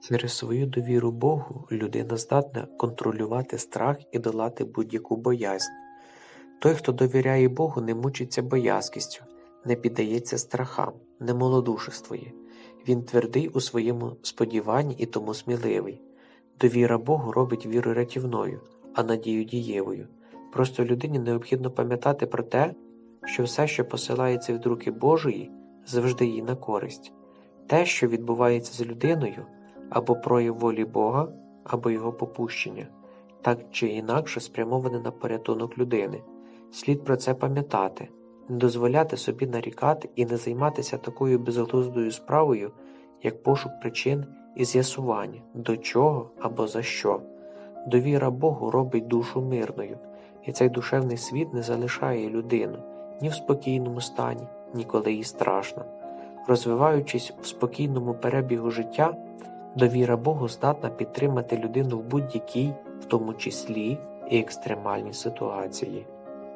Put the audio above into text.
Через свою довіру Богу людина здатна контролювати страх і долати будь-яку боязнь. Той, хто довіряє Богу, не мучиться боязкістю, не піддається страхам, не малодушествує. Він твердий у своєму сподіванні і тому сміливий. Довіра Богу робить віру рятівною, а надію дієвою. Просто людині необхідно пам'ятати про те, що все, що посилається від руки Божої, завжди їй на користь. Те, що відбувається з людиною, або прояв волі Бога, або його попущення, так чи інакше спрямоване на порятунок людини. Слід про це пам'ятати, не дозволяти собі нарікати і не займатися такою безглуздою справою, як пошук причин і з'ясування, до чого або за що. Довіра Богу робить душу мирною, і цей душевний світ не залишає людину ні в спокійному стані, ні коли їй страшно. Розвиваючись в спокійному перебігу життя, довіра Богу здатна підтримати людину в будь-якій, в тому числі і екстремальній ситуації.